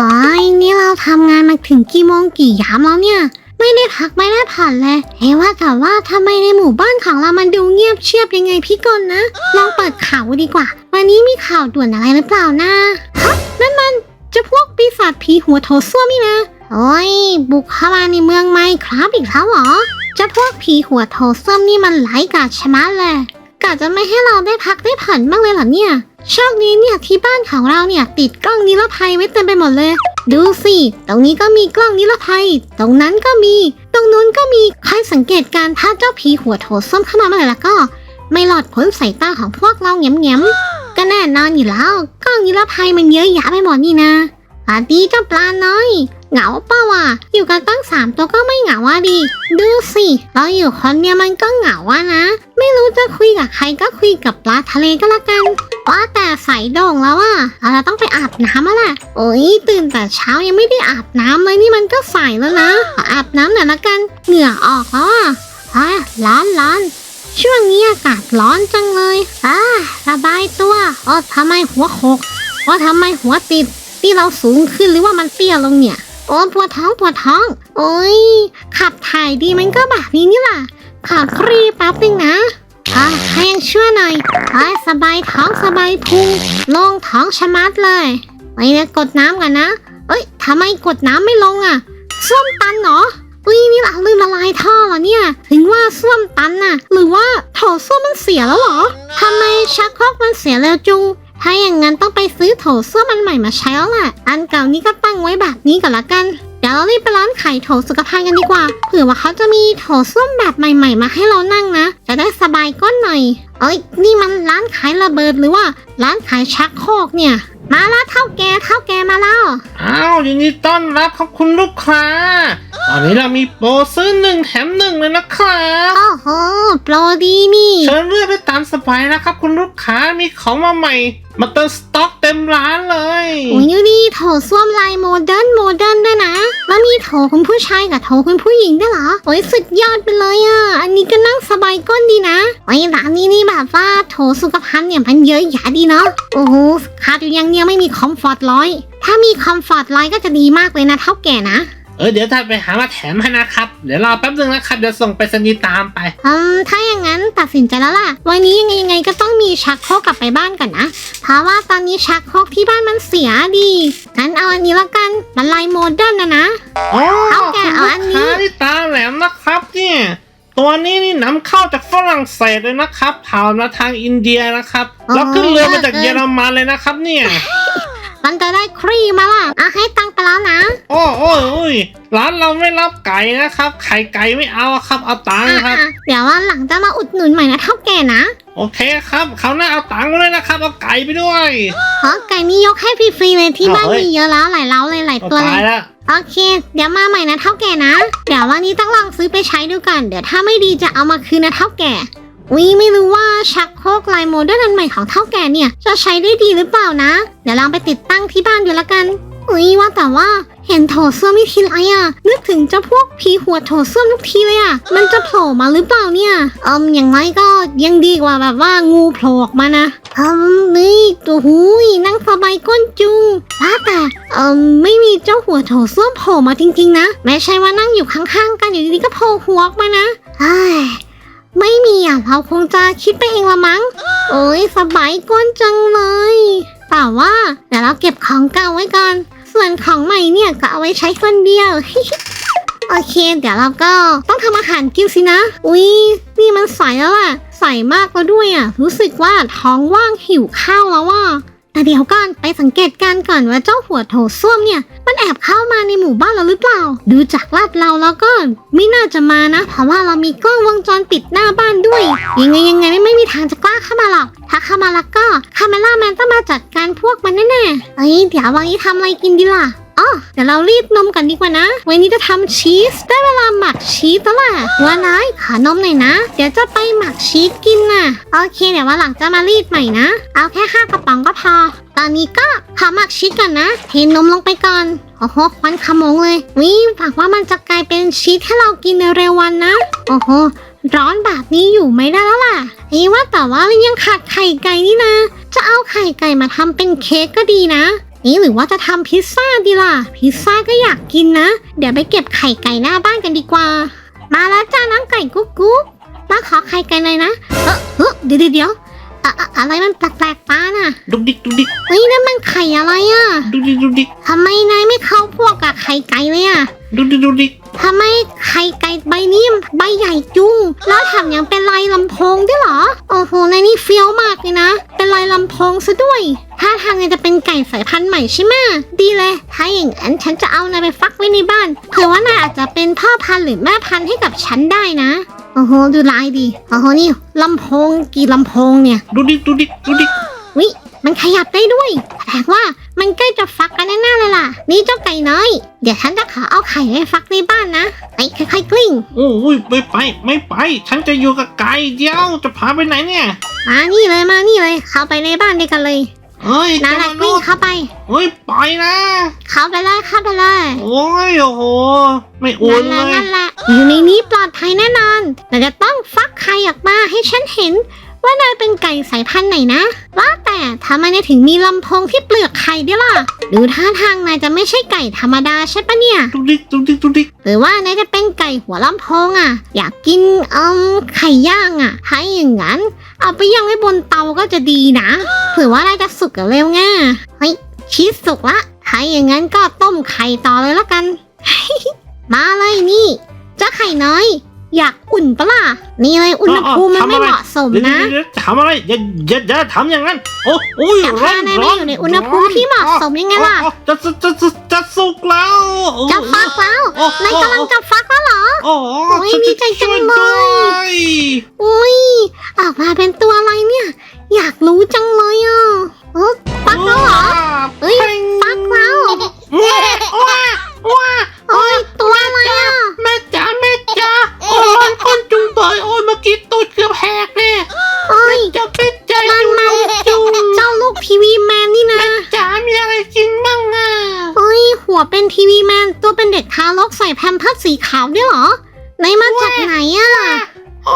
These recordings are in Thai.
โอ้ยนี่เราทำงานมาถึงกี่โมงกี่ยามแล้วเนี่ย ไม่ได้พักไม่ได้ผ่อนเลยเฮ้ว่าแต่ว่าทำไมในหมู่บ้านของเรามันดูเงียบเชียบยังไงพี่กลนะ ลองเปิดข่าวดีกว่า วันนี้มีข่าวด่วนอะไรหรือเปล่านะฮะนั่นมันจะพวกปีศาจผีหัวโถส้วมนี่นะโอ้ยบุกเข้ามาในเมืองไหมครับอีกแล้วเหรอจะพวกผีหัวโถส้วมนี่มันไร้กาจชะมัดเลยกะจะไม่ให้เราได้พักได้ผ่อนบ้างเลยเหรอเนี่ย โชคดีเนี่ยที่บ้านของเราเนี่ยติดกล้องนิรภัยไว้เต็มไปหมดเลย ดูสิ ตรงนี้ก็มีกล้องนิรภัย ตรงนั้นก็มี ตรงนู้นก็มีคอยสังเกตการณ์ถ้าเจ้าผีหัวโถส้มเข้ามาเมื่อไหร่แล้วก็ ไม่หลอดพ้นสายตาของพวกเราแง้มๆก็แน่นอนอยู่แล้วกล้องนิรภัยมันเยอะแยะไปหมดนี่นะอาดีเจ้าปลาน้อย เหงาเปล่าวะอยู่กันตั้งสามตัวก็ไม่เหงาอะดิ ดูสิ เราอยู่คนเดียวมันก็เหงาอะนะ ไม่รู้จะคุยกับใครก็คุยกับปลาทะเลก็แล้วกัน ว่าแต่ใส่โด่งแล้วอะเราต้องไปอาบน้ำแล้วล่ะ โอ้ยตื่นแต่เช้ายังไม่ได้อาบน้ำเลยนี่มันก็ใส่แล้วนะขออาบน้ำหน่อยละกัน เหงื่อออกแล้วอะอะร้อนร้อนช่วงนี้อากาศร้อนจังเลยอ่าสบายตัวอ๋อทำไมหัวโขกว่าทำไมหัวติดที่เราสูงขึ้นหรือว่ามันเตี้ยลงเนี่ย โอ้ปวดท้องปวดท้อง โอ้ยขับถ่ายดีมันก็แบบนี้นี่แหละขอครีแป๊บนึงนะอะให้ยังช่วยหน่อยอะสบายท้องสบายพุงโล่งท้องชะมัดเลยไปเนี่ยกดน้ำกันนะเอ้ยทำไมกดน้ำไม่ลงอะส้วมตันเหรออุ้ยนี่เราลืมละลายท่อเหรอเนี่ย ถึงว่าส้วมตันน่ะ หรือว่าโถส้วมมันเสียแล้วเหรอทำไมชักโครกมันเสียเร็วจุง ถ้าอย่างนั้นต้องไปซื้อโถส้วมอันใหม่มาใช้แล้วแหละอันเก่านี้ก็ตั้งไว้แบบนี้ก่อนละกัน เดี๋ยวเรารีบไปร้านขายโถสุขภัณฑ์กันดีกว่า เผื่อว่าเขาจะมีโถส้วมแบบใหม่ ๆ มาให้เรานั่งนะ จะได้สบายก้นหน่อย เอ้ย นี่มันร้านขายระเบิดหรือว่า ร้านขายชักโครกเนี่ย มาแล้วเท่าแกเท่าแกมาแล้ว อ้าวยินดีต้อนรับครับคุณลูกค้า ตอนนี้เรามีโปรซื้อหนึ่งแถมหนึ่งเลยนะครับ โอ้โห โปรดีนี่ เชิญเลือกได้ตามสบายนะครับ คุณลูกค้ามีของมาใหม่ มาเติมสต็อกเต็มร้านเลยโอ้ยดูดิโถส้วมลายโมเดิร์นโมเดิร์นด้วยนะ แล้วมีโถคุณผู้ชายกับโถคุณผู้หญิงด้วยเหรอ โอ้ยสุดยอดไปเลยอะ อันนี้ก็นั่งสบายก้นดีนะ โอ้ยร้านนี้นี่แบบว่าโถสุขภัณฑ์เนี่ยมันเยอะแยะดีเนาะ โอ้โหขาดอยู่อย่างเดียไม่มีคอมฟอร์ตร้อย ถ้ามีคอมฟอร์ตร้อยก็จะดีมากเลยนะเท่าแก่นะ เออเดี๋ยวถ้าไปหามาแถมให้นะครับ เดี๋ยวรอแป๊บนึงนะครับ เดี๋ยวส่งไปสนีย์ตามไปอืมถ้าอย่างนั้นตัดสินใจแล้วล่ะ วันนี้ยังไงยังไงก็ต้องมีชักโครกกลับไปบ้านก่อนนะ เพราะว่าตอนนี้ชักโครกที่บ้านมันเสียดีงั้นเอาอันนี้ละกันมันลายโมเดิร์นนะนะอ๋อเอาแกะเอาอันนี้ คุณลูกค้าที่ตาแหลมนะครับเนี่ย ตัวนี้นี่นำเข้าจากฝรั่งเศสเลยนะครับผ่านมาทางอินเดียนะครับอ๋อแล้วขึ้นเรือมาจากเยอรมันเลยนะครับเนี่ย มันจะได้ครีมมาล่ะอะให้ตังค์ไปแล้วนะโอ้โอ้ยโอ้ยร้านเราไม่รับไก่นะครับ ไข่ไก่ไม่เอาครับเอาตังค์ครับ อะๆเดี๋ยววันหลังจะมาอุดหนุนใหม่นะเท่าแก่นะโอเคครับเขาวหน้าเอาตังค์มาด้วยนะครับเอาไก่ไปด้วยเพราะไก่นี่ยกให้ฟรีๆเลยที่บ้านเฮ้ยมีเยอะแล้วหลายเล้าเลยหลายเอาตัวเลตายย แล้วโอเค เดี๋ยวมาใหม่นะเท่าแก่นะ เดี๋ยววันนี้ต้องลองซื้อไปใช้ดูก่อน เดี๋ยวถ้าไม่ดีจะเอามาคืนนะเท่าแก่ วิไม่รู้ว่าชักโครกลายโมเดิร์นอันใหม่ของเท่าแก่เนี่ย จะใช้ได้ดีหรือเปล่านะ เดี๋ยวลองไปติดตั้งที่บ้านดูละกันอุ้ยว่าแต่ว่าเห็นโถส้วมนี่ทีไรอะนึกถึงเจ้าพวกผีหัวโถส้วมทุกทีเลยอะมันจะโผล่มาหรือเปล่าเนี่ยเอิมอย่างไรก็ยังดีกว่าแบบว่างูโผล่ออกมานะเอิมนี่ตัวหูยนั่งสบายก้นจุงว่าแต่เอิมไม่มีเจ้าหัวโถส้วมโผล่มาจริง ๆ นะไม่ใช่ว่านั่งอยู่ข้างๆ กันอยู่ดีๆก็โผล่หัวออกมานะเฮ้ย ไม่มีอะเราคงจะคิดไปเองละมั้ง โอ้ยสบายก้นจังเลย แต่ว่าเดี๋ยวเราเก็บของเก่าไว้ก่อน ส่วนของใหม่เนี่ยก็เอาไว้ใช้คนเดียว โอเค เดี๋ยวเราก็ต้องทำอาหารกินสินะ อุ๊ยนี่มันใสแล้วล่ะ ใสมากแล้วด้วยอะ รู้สึกว่าท้องว่างหิวข้าวแล้วว่ะแต่เดี๋ยวก่อนไปสังเกตการก่อนว่าเจ้าหัวโถส้วมเนี่ย แอบเข้ามาในหมู่บ้านเราหรือเปล่า ดูจากลาดเราแล้วก็ไม่น่าจะมานะ เพราะว่าเรามีกล้องวงจรปิดหน้าบ้านด้วย ยังไงยังไงไม่ไม่มีทางจะกล้าเข้ามาหรอก ถ้าเข้ามาแล้วก็คาเมล่าแมนต้องมาจัดการพวกมันแน่ๆเอ้ยเดี๋ยววันนี้ทำอะไรกินดีล่ะ อ๋อเดี๋ยวเรารีบนมกันดีกว่านะ วันนี้จะทำชีสได้เวลาหมักชีสแล้วล่ะวันน้อยขอนมหน่อยนะ เดี๋ยวจะไปหมักชีสกินน่ะ โอเคเดี๋ยววันหลังจะมารีดใหม่นะ เอาแค่ห้ากระป๋องก็พอ ตอนนี้ก็ขอหมักชีสก่อนนะเทนมลงไปก่อนโอ้โหควันขโมงเลยวิหวังว่ามันจะกลายเป็นชีสให้เรากินในเร็ววันนะ โอ้โหร้อนแบบนี้อยู่ไม่ได้แล้วล่ะเอ้ว่าแต่ว่ายังขาดไข่ไก่นี่นะ จะเอาไข่ไก่มาทำเป็นเค้กก็ดีนะ นี่หรือว่าจะทำพิซซ่าดีล่ะ พิซซ่าก็อยากกินนะ เดี๋ยวไปเก็บไข่ไก่หน้าบ้านกันดีกว่า มาแล้วจ้าน้องไก่กุ๊กกุ๊กมาขอไข่ไก่หน่อยนะ เออเดี๋ยวเดี๋ยวเดี๋ยว อะอะอะไรมันแปลกๆตาน่ะดุกดิกดุกดิกเฮ้ยนั่นมันไข่อะไรอะดุกดิกดุกดิกทำไมนายไม่เข้าพวกกับไข่ไก่เลยอะดุกดิกดุกดิกทำไมไข่ไก่ใบนี้ใบใหญ่จุงแล้วแถมยังเป็นลายลำโพงด้วยเหรอ โอ้โหนายนี่เฟี้ยวมากเลยนะ เป็นลายลำโพงซะด้วยถ้าทางนายจะเป็นไก่สายพันธุ์ใหม่ใช่ไหมดีเลย ถ้าอย่างนั้นฉันจะเอานายไปฟักไว้ในบ้านเผื่อว่านายอาจจะเป็นพ่อพันธุ์หรือแม่พันธุ์ให้กับฉันได้นะ โอ้โหดูลายดีโอ้โหนี่ลำโพงกี่ลำโพงเนี่ยดุกดิกดุกดิกดุกดิกวิมันขยับได้ด้วยแสดงว่ามันใกล้จะฟักกันแน่ๆเลยล่ะ นี่เจ้าไก่น้อย เดี๋ยวฉันจะขอเอาไข่ไปฟักในบ้านนะไอ้ค่อยๆกลิ้งโอ้ยไม่ไปไม่ไป ฉันจะอยู่กับไก่เดียวจะพาไปไหนเนี่ย มานี่เลยมานี่เลย เข้าไปในบ้านด้วยกันเลย เฮ้ยนั่นแหละเจ้ามกลิ้นุงษย์เข้าไป เฮ้ยไปนะ เข้าไปเลยเข้าไปเลย โอ้ยโอ้โห ไม่อุ่นั่นนแหเลละยนั่นแหละอยู่ในนี้ปลอดภัยแน่นอนแต่จะต้องฟักไข่ออกมาให้ฉันเห็น ว่านายเป็นไก่สายพันธุ์ไหนนะ ว่าแต่ทำไมนายถึงมีลำโพงที่เปลือกไข่ด้วยล่ะ ดูท่าทางนายจะไม่ใช่ไก่ธรรมดาใช่ปะเนี่ยดุกดิกดุกดิกดุกดิกหรือว่านายจะเป็นไก่หัวลำโพงอะ อยากกินเอืมไข่ย่างอะถ้าอย่างนั้น เอาไปย่างไว้บนเตาก็จะดีนะเผื่อว่านายจะสุกเร็วง่าเฮ้ยชีสสุกละถ้าอย่างนั้นก็ต้มไข่ต่อเลยละกัน มาเลยนี่เจ้าไข่น้อย อยากอุ่นปะล่ะนี่เลยอุณหภูมิมันไม่เหมาะสมเดี๋ยวนะเดี๋ยวเดี๋ยวทำอะไรอย่าอย่าอย่าทำอย่างนั้น โอ้โอ้ยแต่ร้อถ้านนายไม่ร้อนอยู่ในอุณหภูมิที่เหมาะสมยังไงล่ะอ๋อจะจะจะจะจะสุกแล้วโอ้จะฟักแล้วโอ้นายกำลังจะฟักแล้วเหรอโอ้โอ้ยดีใจจังเลยช่วด้วยอุ้ยออกมาเป็นตัวอะไรเนี่ย อยากรู้จังเลยอะเออฟักแล้วเหรอเอ้ยฟักแล้วว้าว้าว้าโอ้ยตัวอะไรอะแม่จ๋าแม่จ๋า โอ้ยมันคนจุงเบยโอ้ยเมื่อกี้ตูดเกือบแหกเลยโอ้ยจะเป็นใจมันมันจุงเจ้าลูกทีวีแมนนี่นะจ๋ามีอะไรกินบ้างอะเอ้ยหัวเป็นทีวีแมนตัวเป็นเด็กทารกใส่แพมเพิร์สสีขาวด้วยเหรอไหนมาจากไหนอะ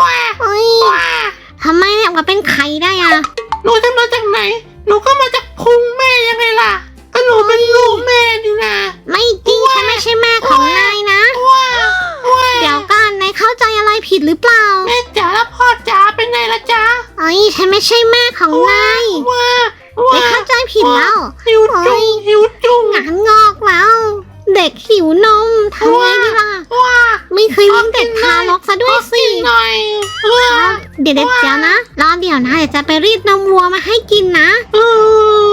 ว้าเอ้ยว้าทำไมเนี่ยมาเป็นไข่ได้อะหนูจะมาจากไหน หนูก็มาจากพุงแม่ยังไงล่ะ ก็หนูเป็นลูกแม่นี่นะ ไม่จริงฉันไม่ใช่แม่ของนายนะว้าว้าเดี๋ยวก่อนนาย เข้าใจอะไรผิดหรือเปล่า แม่จ๋าแล้วพ่อจ๋าเป็นไงล่ะจ๊ะเอ้ยฉันไม่ใช่แม่ของนายว้านาว้ายเข้าใจผิดแล้ว หิวจุงหิวจุง งานงอกแล้ว เด็กหิวนมทำไงดีล่ะ ว้าไม่เคยเลี้ยงเด็กทารกซะด้วยสิ หน่อยว้าเดี๋ยวเดี๋ยวเดี๋ยวนะรอเดี๋ยวนะเดี๋ยวจะไปรีดนมวัวมาให้กินนะ เอ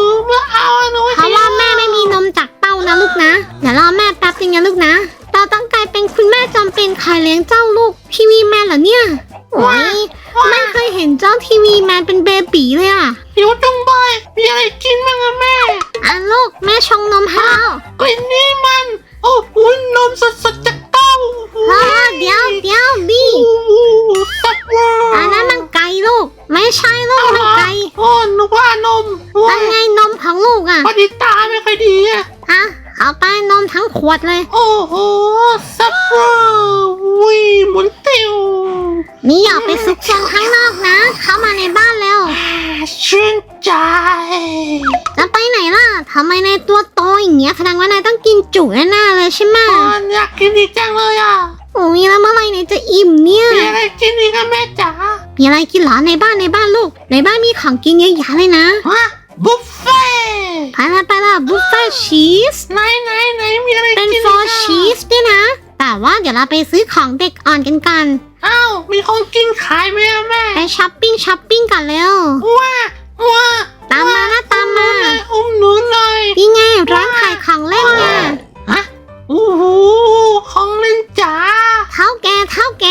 อมาเอาหนูเพราะว่าแม่ไม่มีนมจากเต้านะลูกนะ เดี๋ยวรอแม่แป๊บนึงนะลูกนะ เราต้องกลายเป็นคุณแม่จำเป็นคอยเลี้ยงเจ้าลูกทีวีแมนเหรอเนี่ยโอ้ยไม่เคยเห็นเจ้าทีวีแมนเป็นเบบีเลยอะหิวจุงบอยมีอะไรกินบ้างอะแม่อะลูกแม่ชงนมให้แล้วกลิ่นนี้มัน โอ้โหนมสดๆจากเต้าพ่อเดี๋ยวเดี๋ยวบีโอ้โหสับเวอร์อันนั้นมันไก่ลูก ไม่ใช่ลูกมันไก่โอ้นึกว่านมนั่นไงนมของลูกอะพอดีตาไม่ค่อยดีอะ อะเอาไปนมทั้งขวดเลย โอ้โหสับเวอร์วิหมุนติวนี่อย่าไปซุกซนข้างนอกนะ เข้ามาในบ้านแล้ว อ่าชื่นใจ จะไปไหนล่ะทำไมในายตัวโตอย่างเงี้ยแสดงว่านายต้องกินจุแน่ๆเลยใช่ไหมตอนอยากกินอีกจังเลยอะโอ้ยแล้วเมื่อไหรเนี่ยจะอิ่มเนี่ย มีอะไรกินอีกอะแม่จ๋ามีอะไรกินเหรอในบ้านในบ้านลูก ในบ้านมีของกินเยอะแยะเลยนะ ฮะ บุฟเฟ่ต์ไปละไปละบุฟเฟ่ชีสไหนไหนไหนมีอะไรเป็นกินโฟร์ชีสด้วยนะ แต่ว่าเดี๋ยวเราไปซื้อของเด็กอ่อนกันกันอ้าวมีของกินขายไหมอะแม่ไปช้อปปิ้งช้อปปิ้งกันเร็วว้าว้าตามมานะตามมาอุ้มหนูหน่อยนี่ไงร้านขายของเล่นไงฮะโอ้โหของเล่นจ๋าเท่าแกเท่าแก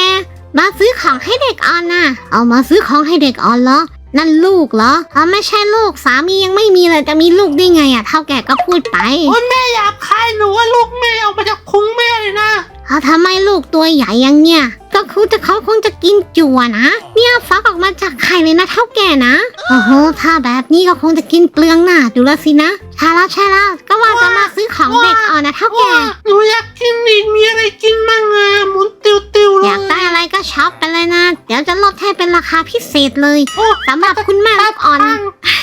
มาซื้อของให้เด็กอ่อนน่ะ เอามาซื้อของให้เด็กอ่อนเหรอ นั่นลูกเหรออ๋อไม่ใช่ลูกสามียังไม่มีเลยจะมีลูกได้ไงอะเท่าแกก็พูดไปโอ้ยแม่อยากขายหนูว่าลูกแม่ออกมาจากพุงแม่เลยนะ เอาทำไมลูกตัวใหญ่อยังเนี่ย ก็คือจะเขาคงจะกินจั่วนะ เนี่ยฟักออกมาจากไข่เลยนะเท่าแก่นะโอ้โหถ้าแบบนี้ก็คงจะกินเปลืองหนาดูและสินะใช่แล้วใช่แล้วก็ ว่าจะมาซื้อของเด็กอ่อนนะเท่าแก่ว้าหนูอยากกินอีกมีอะไรกินมั่งอะหมุนติวติวๆเลอยากได้อะไรก็ช็อปไปเลยนะ เดี๋ยวจะลดให้เป็นราคาพิเศษเลยโอ้สำหรับคุณแม่ลูกอ่อน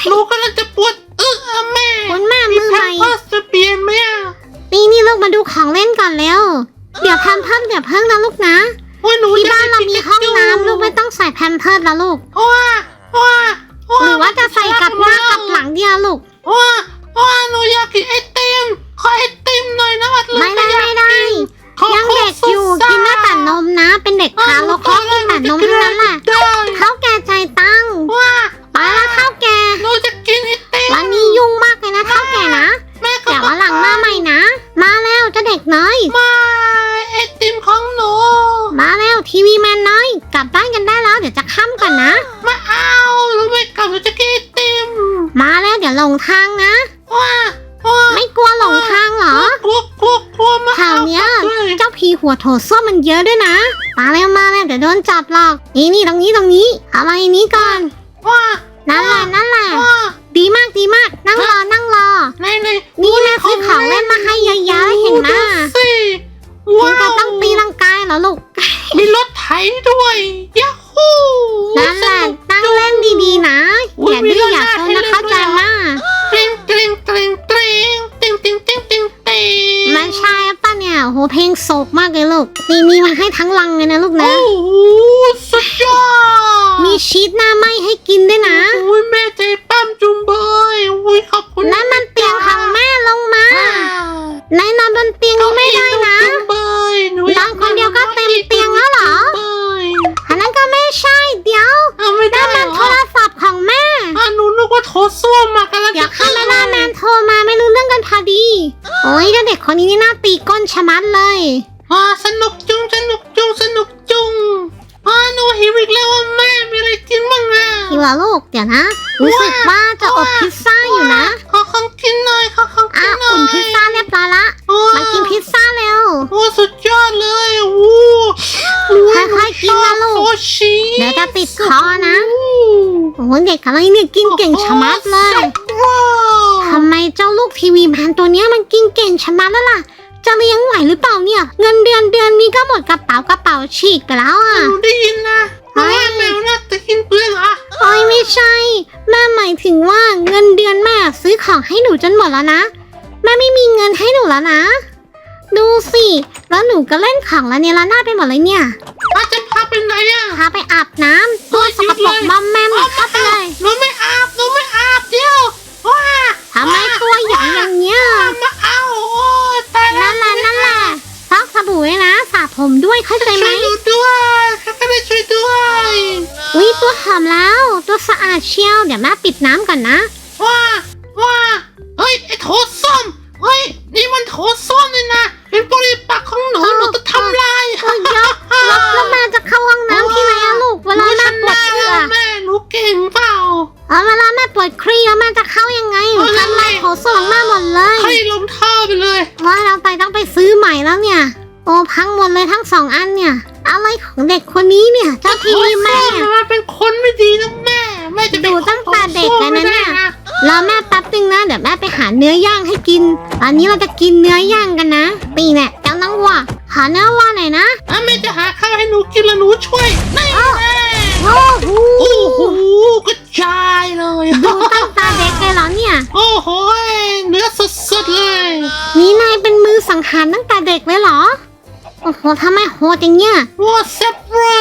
หนูก็เลยจะปวดเออแม่คุณแม่มีมือแพใหม่มเพิร์สจะเปลี่ยนไหมอะนี่นี่ลูกมาดูของเล่นก่อนแล้วเดี๋ยวแพมเพิร์สเดี๋ยวเพิ่งนะลูกนะ ว่าหนูที่จะบ้านเรามีห้องน้ำลูกไม่ต้องใส่แพมเพิร์สแล้วลูกว่าว่าหรือว่าจะใส่กับหน้ากับหลังเดียวลูกว่า ว่าหนูอยากกินไอติมขอไอติมหน่อยนะวัดไม่ได้ไม่ได้ ขอยังเด็กอยู่ขอกินได้แต่ โถส้วมมันเยอะด้วยนะ มาแล้วมาแล้วเดี๋ยวโดนจับหรอกนี่นี่ตรงนี้ตรงนี้ เอามาอันนี้ก่อนว่านั่นแหละนั่นแหละว่าดีมากดีมากนั่งรอนั่งรอ ในในนี่แม่ซื้อของเล่นมาให้เยอะแยะเลยเห็นไหมสิถึว้างกับวต้องตีลังกายเหรอลูก มีรถไถด้วยยาฮูนั่นแหละนั่งเล่นดีๆนะ อย่าดื้ออย่าซนนะเข้า เนี่ยโหเพลงโศกมากเลยลูก นี่มีมาให้ทั้งลังเลยนะลูกโอ้นะโหสุดยอดมีชีสหน้าไหมให้กินด้วยนะโอ้ยแม่ใจปั้มจุงเบยโอ้ยขอบคุณนั่นมันเตียงของแม่ลงมาอ่านายนอนบนเตียงนี้ไม่ได้นะจุงเบยหนูนอนคนเดียวก็เต็มเตียงแล้วเหรอจุงเบยอันนั้นก็ไม่ใช่เดี๋ยวเอาไม่ได้นั่นเหมันรโทอรศัพท์ของแม่อะหนูนึกว่าโถส้วมมากันแล้วเดี๋ยวจะคาเมล่าแมนโทรมาไม่รู้เรื่องกันพอดี โอ้ยเจ้าเด็กคนนี้นี่น่าตีก้น ชะมัดเลยอ่าสนุกจุงสนุกจุงสนุกจุงอ่าหนูหิวอีกแล้วอะแม่มีอะไรกินบ้างอะหิวเหรอลูกเดี๋ยวนะรู้สึกว่าจะอบพิซซ่าอยู่นะขอของกินหน่อยขอของกิอะนหน่อยอุ่นพิซซ่าเรียบร้อยละโอ้มากินพิซซ่าเร็ว โอ้สุดยอดเลยโอ้โหค่อยๆกินนะลูกโอ้ชีเดี๋ยวจะติดคอนะโอ้โอ้โหเด็กอะไรเนี่ยกินเก่งชะมัดเลยว้าวทำไมเจ้าลูกทีวีแมนตัวเนี้ยมันกินเก่งชะมัดแล้วล่ะ จะเลี้ยงไหวหรือเปล่าเนี่ย เงินเดือนเดือนนี้ก็หมดกระเป๋ากระเป๋าฉีกไปแล้วอะ หนูได้ยินนะเฮ้ย แม่แมวน่าจะกินเปลือกเหรอโอ้ยไม่ใช่ แม่หมายถึงว่าเงินเดือนแม่ซื้อของให้หนูจนหมดแล้วนะ แม่ไม่มีเงินให้หนูแล้วนะ ดูสิ แล้วหนูก็เล่นของแล้วเนี่ยละหน้าดไปหมดเลยเนี่ยอาจจะพาไปไหนอะ พาไปอาบน้ำตัวสกปรกมอมแมมเข้าไปเลยหนูไม่อาบหนูไม่อาบเดี๋ยวว้าทำไมตัวใหญ่อย่างเนี้ย มาเอา ผมด้วยเข้าใจไหมช่วยหนูด้วยใครก็ได้ช่วยด้วยอุ้ยตัวหอมแล้ว ตัวสะอาดเชียวเดี๋ยวแม่ปิดน้ำก่อนนะ ว้าว้าเฮ้ยไอ้โถส้วมเฮ้ยนี่มันโถส้วมเลยนะเป็นปริปักษ์ของหนูเออหนูจะทำลายเออเยอะแล้วแล้วแม่จะเข้าห้องน้ำที่ไหนอะลูกเวลาแม่ปวดหเสืนูอชนะแล้วแม่หนูเก่งเปล่าเออเวลาแม่ปวดครีแล้วแม่จะเข้ายังไงหนูเอาเลยทำลายโถส้วมของแม่หมดเลยให้ลมท่อไปเลยว่าเราไปต้องไปซื้อใหม่แล้วเนี่ย โอ้พังหมดเลยทั้งสองอันเนี่ย อะไรของเด็กคนนี้เนี่ยเจ้าทีวีแม่โถส้วมันเป็นคนไม่ดีนะแม่แม่จะไปดูตั้งแต่เด็กเลยนะเนี่ยขอโทษไม่ได้รอแม่แป๊บนึงนะเดี๋ยวแม่ไปหาเนื้อย่างให้กิน ตอนนี้เราจะกินเนื้อย่างกันนะปีเนี่ยเจ้าน้องวัวขอเนื้อวัวหน่อยนะอะแม่จะหาข้าวให้หนูกินแล้วหนูช่วยนี่แม่โอ้โหโอ้โหกระจายเลยดูตั้งตาเด็กเลยเหรอเนี่ย โอ้โหเนื้อสดๆเลย นี่นายเป็นมือสังหารตั้งแต่เด็กเลยเหรอ โอ้โหทำไมโหดอย่างเงี้ยว้าแซ่บว่ะ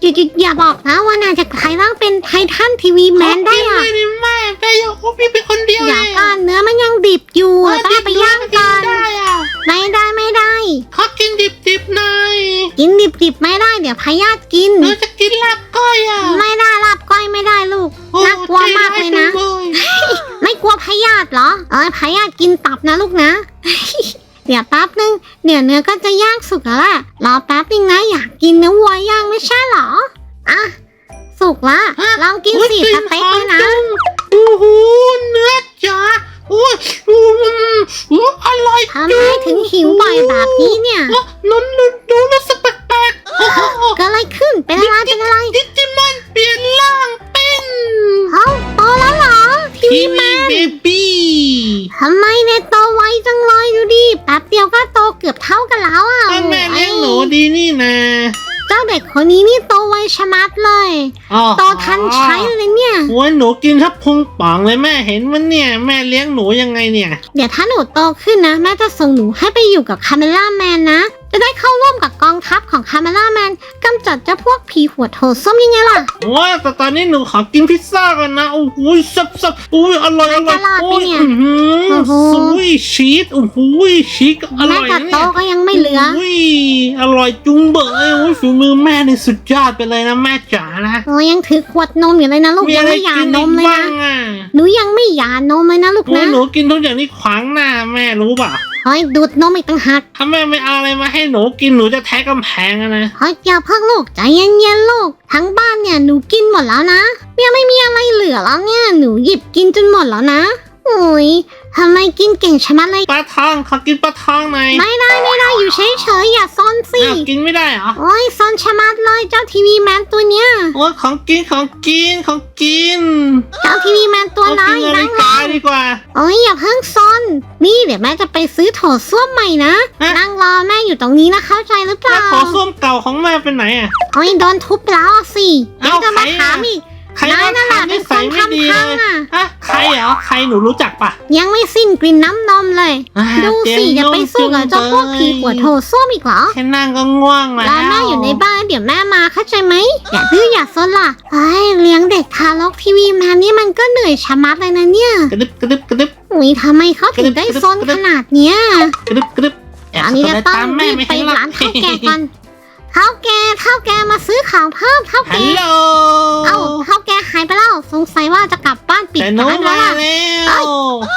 อย่าอย่าอย่าบอกนะว่านายจะกลายร่างเป็นไททันทีวีแมนได้ขออะกินหน่อยดิแม่แม่อยากให้พี่เป็นคนเดียวอย่าเองก่อนเนื้อมันยังดิบอยู่เออต้องเอาไปย่างก่อนดิบๆได้อะไม่ได้ไม่ได้ขอกินดิบๆหน่อยกินดิบๆไม่ได้เดี๋ยวพยาธิกินหนูจะกินลาบก้อยอะไม่ได้ลาบก้อยไม่ได้ลูกโอ้น่ากลัวมากเลยนะใจร้ายจังเลยไม่กลัวพยาธิเหรอเอ้ยพยาธิกินตับนะลูกนะเดี๋ยวแป๊บนึงเดี๋ยวเนื้อก็จะย่างสุกแล้ว ฮะลองกินโอ้ยสิสเต็กเลยนะโอ้โหเนื้อจ๋าโอ้ยอืมอร่อยทำไมถึงหิวบ่อยแบบนี้เนี่ยแล้นูหนูหนูรู้สึกแปลกๆเกิดอะไรขึ้นเป็นอะไรเป็นอะไร หนูกินทับพุงป่องเลยแม่เห็นมันเนี่ย แม่เลี้ยงหนูยังไงเนี่ย เดี๋ยวถ้าหนูโตขึ้นนะ แม่จะส่งหนูให้ไปอยู่กับคาเมล่าแมนนะ จะได้เข้าร่วมกับกองทัพของคาเมล่าแมนกำจัดเจ้าพวกผีหัวโถส้มยังไงล่ะว้าแต่ตอนนี้หนูขอกินพิซซ่ากันนะ โอ้โหสับสับโอ้ยอร่อยอร่อยตลาดโอ้ยเนี่ยอื้อหืโอ้อโหสวีชีสโอ้โหชีสก็อแม่ร่อยจะนะโตเนี่ยก็ยังไม่เหลือโอ้ยอร่อยจุงเบยโอ้ยฝีมือแม่นี่สุดยอดไปเลยนะแม่จ๋านะโอ้ยังถือขวดนมอยู่เลยนะลูกมียัอะงไรไม่หย่ากินนอีมกเลยบ้านะงอะหนูยังไม่หย่านมเลยนะลูกโอ้นะยหนูกินทุกอย่างนี่ขวางหน้าแม่รู้ป่ะเฮ้ยดูดนมอีกต่างหากถ้าแม่ไม่เอาอะไรมาให้หนูกินหนูจะแทะกำแพงอะนะเฮ้ยอย่าเพิ่งลูกใจเย็นๆลูก ทั้งบ้านเนี่ยหนูกินหมดแล้วนะยังไม่มีอะไรเหลือแล้วเนี่ยหนูหยิบกินจนหมดแล้วนะโอ้ยทำไมกินเก่งชะมัดเลยปลาทองขอกินปลาทองหน่อยไม่ได้ไม่ได้อยู่เฉยๆอย่าซน สิอ้าวกินไม่ได้เหรอ โอ้ยซนชะมัดเลยเจ้าทีวีแมนตัวเนี้ย โอ้ยของกินของกินของกินเจ้าทีวีแมนตัวเอาน้อกิยนนานั่ฬิงลกางดีกว่า โอ้ยอย่าเพิ่งซนนี่เดี๋ยวแม่จะไปซื้อโถส้วมใหม่นะฮะนั่งรอแม่อยู่ตรงนี้นะเข้าใจหรือเปแล้ล่าวขอส้วมเก่าของแม่เป็นไหนอะโอ้ยโดนทุบแล้วอะสิเอ้ายังจะมาใครอะถามอีก ใครนายมานั่นแหละทำเป็นินคสัยนไม่ดีทำพัเลงยอะฮะใครเหรอใครหนูรู้จักปะ ยังไม่สิ้นกลิ่นน้ำนมเลย อ่าดูสิเจนจะไปสู้กับเจ้าพวกผีหัวโถส้วมอีกเหรอแค่นั่งก็ง่วงแล้ว แล้วแม่อยู่ในบ้านเดี๋ยวแม่มาเข้าใจไหมอย่าดื้ออย่าซนล่ะเฮ้ยเลี้ยงเด็กทารกทีวีมานี่มันก็เหนื่อยชะมัดเลยนะเนี่ยกระดึบกระดึบกระดึบอุ้ยทำไมเขาถึงได้ซนขนาดเนี้ยกระดึบกระดึบแอบอันเข้านี้ไปจะต้องตามแม่รีบไม่ไปให้หรอกร้านข้าวแกงกัน ข้าวแกงข้าวแกงมาซื้อของเพิ่มข้าวแกฮัลงโหลเอ้าข้าวแกงหายไปแล้วสงสัยว่าจะกลับบ้านปิดแต่หนูร้านแล้มาวล่ะ แล้ว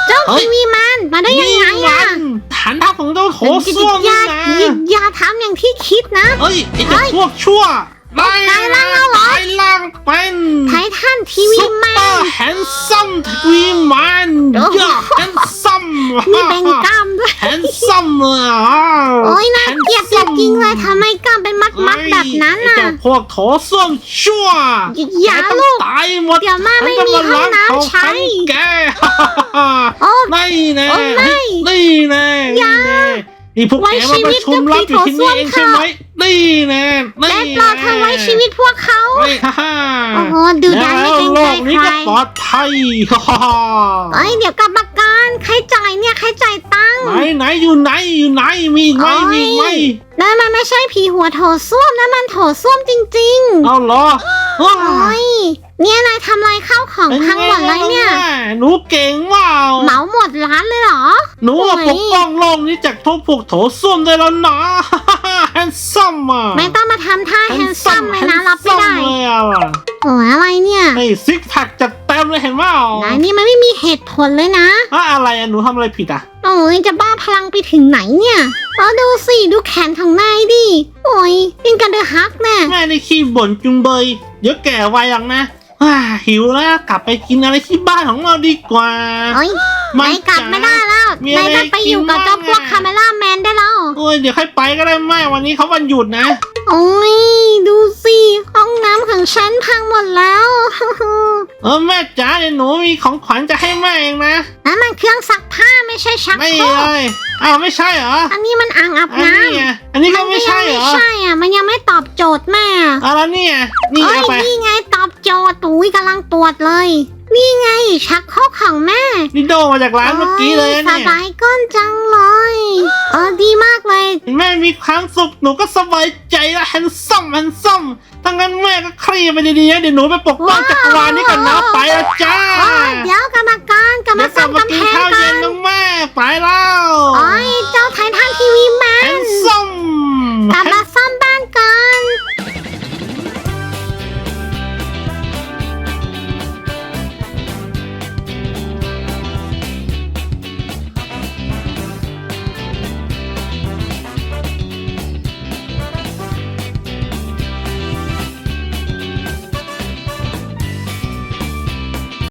เจ้าเฮ้ยทีวีแมนมาได้ยังไงนี่อะมันฐานทัพของเจ้าโถส้วมอย่านี่นะอย่าอย่าทำอย่างที่คิดนะ เอ้ยไอ้เจ้าพวกชั่วได้กลายร่างแล้วเหรอกลายร่างเป็นไททันทีวีซุปแมเปอน ร์แฮนซัมทีวีแมนโอ้โห ยอดแฮนซัมมีแบ่งกล้ามด้วย แฮนซัมเลยอะโอ้ยน่าเกลียดจริงๆเลยทำไมกล้า มเป็นมัดๆแบบนั้นไอ้น่ะเจ้าพวกโถส้วมชั่วอย่าแกต้องลูกตายหมดเดี๋ยวแม่ไม่มีห้องน้ำใช้ฉันจะมาล้างเผาพันแกโอ้นี่แน่โอ้ไม่ นี่แน่อย่า นี่แน่นี่พวกไว้แกมาประชุมชีวิตรับอยู่ที่นี่เองกับผีโถส้วมใช่ไหมนี่แน่นี่และแน่เราทำไว้ชีวิตพวกเขาไม่ฮ่าโอ้โหดูดันไม่เกรงโลใจกนี้ใครก็ปลอดภัยฮ่าฮ่าเอ้ยเดี๋ยวกลับมาการใครจ่ายเนี่ยใครจ่ายตังค์ ไหนไหนอยู่ไหนอยู่ไหนมีอีกไหมโอ้ยมีอีกไหมนั่นมันไม่ใช่ผีหัวโถส้วมนั่นมันโถส้วมจริง ๆ เอาเหรอว้าโอ้ยเนี่ยนายทำลายข้าวของเป็นพังหมดเลยเนี่ยไงล่ะหนูเก่งเปล่าเหมาหมดร้านเลยเหรอ หนูอะโอ้ยปกป้องโลกนี้จากทุกพวกโถส้วมได้แล้วนะแฮนซัมอะไม่ต้องมาทำท่าแฮนซัมเลยนะรับไม่ได้แฮนซัมเลยอะโอ้ยอะไรเนี่ยไอ้ซิกแพคจัดเต็มเลยเห็นเปล่านายนี่มันไม่มีเหตุผลเลยนะอะอะไรอะหนูทำอะไรผิดอะโอ้ยจะบ้าพลังไปถึงไหนเนี่ยเอาดูสิดูแขนของนายดิโอ้ยยังกันเดอะฮักแน่แม่ในขี้บ่นจุงเบยเดี๋ยวแก่ไวหรอกนะ ว้าหิวแล้วกลับไปกินอะไรที่บ้านของเราดีกว่าโอ้ยไม่นายกลับไม่ได้แล้วมีอะไรนายต้องไปอยู่กับเจ้าพวกกินบ้างอะ คาเมล่าแมนได้แล้ว โอ้ยเดี๋ยวค่อยไปก็ได้แม่วันนี้เขาวันหยุดนะ โอ้ยดูสิห้องน้ำของฉันพังหมดแล้ว เออแม่จ๋าเดี๋ยวหนูมีของขวัญจะให้แม่เองนะ นั่นมันเครื่องซักผ้าไม่ใช่ชักไม่โครเลกยอ้าวไม่ใช่เหรออันนี้มันอ่างอาบอันน้นี้ไงอันนี้ำก็ไม่ใช่เหรอไม่ใช่อะมันยังไม่ตอบโจทย์แม่อะอะแล้วเนี่ยนี่เอ้ยเอาไปนี่ไงตอบโจทย์อุ้ยกำลังปวดเลย นี่ไงชักโครกของแม่นี่โดมาจากร้านเมื่อกี้เลยเนี่ยสบายก้นจังเลยเออดีมากเลย แม่มีความสุขหนูก็สบายใจและแฮนซัมแฮนซัมทั้งนั้นแม่ก็คลียไปดีๆนเดี๋ยวหนูไปปกป้องจักรวาลนี้กันนะไปละจ้าว้ยเดี๋ยวกรรมการกรรมเดี๋ยวกลักาบรมากินงข้าวกัเย็นน้องแม่ไปแล้วโอ้ยเจ้าไทยทางทีวีแมแฮนนซัมกลัมาซ่ม